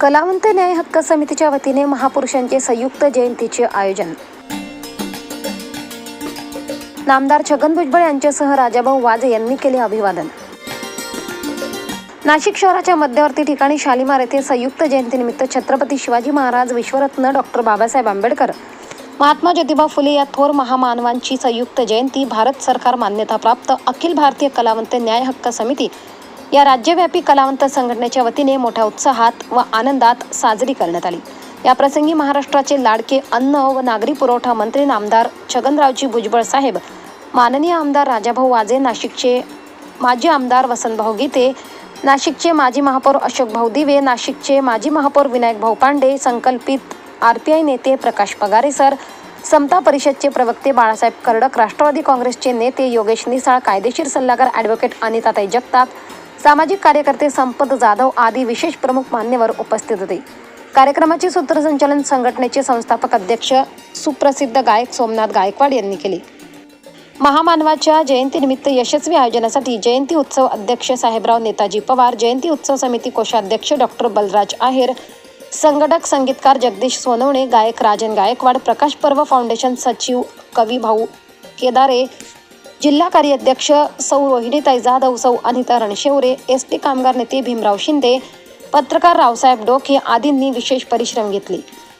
कलावंत न्याय हक्क समितीच्या वतीने महापुरुषांचे संयुक्त जयंतीचे आयोजन. नामदार छगन भुजबळ यांच्यासह राजाभाऊ वाजे यांनी केले अभिवादन. नाशिक शहराच्या मध्यवर्ती ठिकाणी शालिमार येथे संयुक्त जयंतीनिमित्त छत्रपती शिवाजी महाराज विश्वरत्न डॉक्टर बाबासाहेब आंबेडकर महात्मा ज्योतिबा फुले या थोर महामानवांची संयुक्त जयंती भारत सरकार मान्यताप्राप्त अखिल भारतीय कलावंत न्याय हक्क समिती या राज्यव्यापी कलावंत संघटनेच्या वतीने मोठ्या उत्साहात व आनंदात साजरी करण्यात आली. या प्रसंगी महाराष्ट्राचे लाडके अन्न व नागरी पुरवठा मंत्री नामदार छगनरावजी भुजबळ साहेब माननीय आमदार राजाभाऊ वाजे नाशिकचे माजी आमदार वसंतभाऊ गीते नाशिकचे माजी महापौर अशोकभाऊ दिवे नाशिकचे माजी महापौर विनायकभाऊ पांडे संकल्पित आर पी आय नेते प्रकाश पगारे सर समता परिषदचे प्रवक्ते बाळासाहेब कर्डक राष्ट्रवादी काँग्रेसचे नेते योगेश निसाळ कायदेशीर सल्लागार ॲडव्होकेट अनिताताई जगताप सामाजिक कार्यकर्ते संपत जाधव आदी विशेष प्रमुख मान्यवर उपस्थित होते. कार्यक्रमाचे सूत्रसंचालन संघटनेचे संस्थापक अध्यक्ष सुप्रसिद्ध गायक सोमनाथ गायकवाड यांनी केले. महामानवाच्या जयंतीनिमित्त यशस्वी आयोजनासाठी जयंती उत्सव अध्यक्ष साहेबराव नेताजी पवार जयंती उत्सव समिती कोषाध्यक्ष डॉक्टर बलराज आहेर संघटक संगीतकार जगदीश सोनवणे गायक राजन गायकवाड प्रकाश पर्व फाउंडेशन सचिव कवी भाऊ केदारे जिल्हा कार्याध्यक्ष सौ रोहिणीताई जाधव सौ अनिता रणशेवरे एस टी कामगार नेते भीमराव शिंदे पत्रकार रावसाहेब डोके आदींनी विशेष परिश्रम घेतले.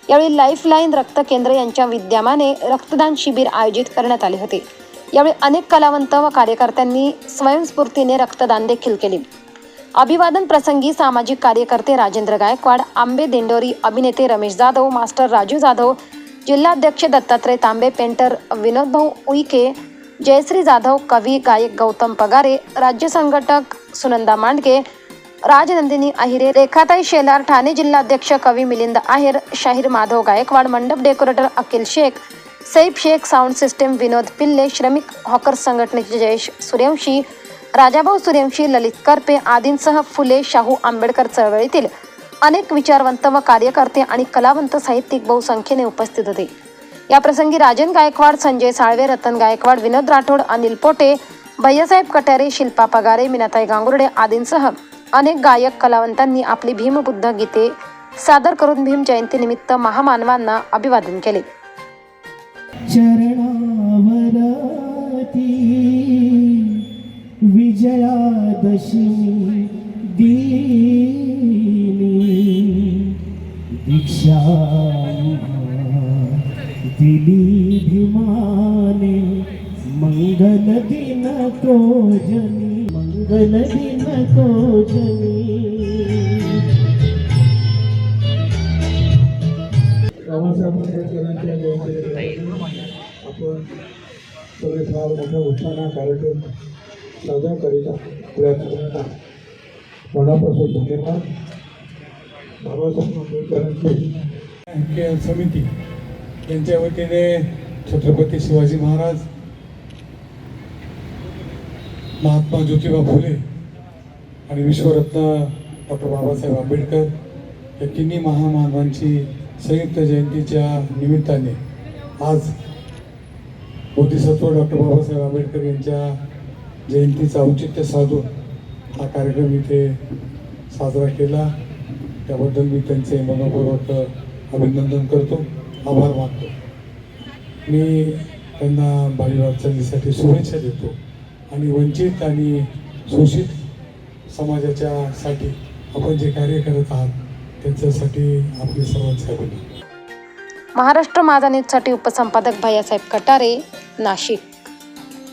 यावेळी लाईफलाईन रक्त केंद्र यांच्या विद्यमाने रक्तदान शिबिर आयोजित करण्यात आले होते. यावेळी अनेक कलावंत व कार्यकर्त्यांनी स्वयंस्फूर्तीने रक्तदान देखील केले. अभिवादन प्रसंगी सामाजिक कार्यकर्ते राजेंद्र गायकवाड आंबे दिंडोरी अभिनेते रमेश जाधव मास्टर राजू जाधव जिल्हाध्यक्ष दत्तात्रय तांबे पेंटर विनोदभाऊ उईके जयश्री जाधव कवी गायक गौतम पगारे राज्य संघटक सुनंदा मांडके राजनंदिनी अहिरे रेखाताई शेलार ठाणे जिल्हाध्यक्ष कवी मिलिंद आहेर शाहीर माधव गायकवाड मंडप decorator Akhil Shaikh Saif Shaikh sound system Vinod Pillai श्रमिक हॉकर्स संघटनेचे जयेश सूर्यवंशी राजाभाऊ सूर्यवंशी ललित करपे आदींसह फुले शाहू आंबेडकर चळवळीतील अनेक विचारवंत व कार्यकर्ते आणि कलावंत साहित्यिक बहुसंख्येने उपस्थित होते. या प्रसंगी राजन गायकवाड संजय साळवे रतन गायकवाड विनोद राठोड अनिल पोटे भैयासाहेब कटारे शिल्पा पगारे मिनाताई गांगुर्डे आदींसह अनेक गायक कलावंतांनी आपली भीमबुद्ध गीते सादर करून भीम जयंतीनिमित्त महामानवांना अभिवादन केले. विजयादशमी दीनी दीक्षा दिली भिमाने मंगल दिन को जनी मंगल दिन को जनी आपण सगळे फार मोठ्या उत्साहाने कार्यक्रम साजरा करीत आहोत आपल्या मनापासून धन्यवाद. बाबासाहेब आंबेडकरांची समिती. यांच्या वतीने छत्रपती शिवाजी महाराज महात्मा ज्योतिबा फुले आणि विश्वरत्न डॉक्टर बाबासाहेब आंबेडकर या तिन्ही महामानवांची संयुक्त जयंतीच्या निमित्ताने आज बोधिसत्व डॉक्टर बाबासाहेब आंबेडकर यांच्या जयंतीचं औचित्य साधून हा कार्यक्रम इथे साजरा केला. त्याबद्दल मी त्यांचे मनपूर्वक अभिनंदन करतो. आभार मानतो. मी त्यांना भावी वाटचालीसाठी शुभेच्छा देतो. आणि वंचित आणि शोषित समाजाच्या साठी आपण जे कार्य करत आहात त्यांच्यासाठी आपले सर्वांचे अभिनंदन. महाराष्ट्र माझा न्यूजसाठी उपसंपादक भैयासाहेब कटारे नाशिक.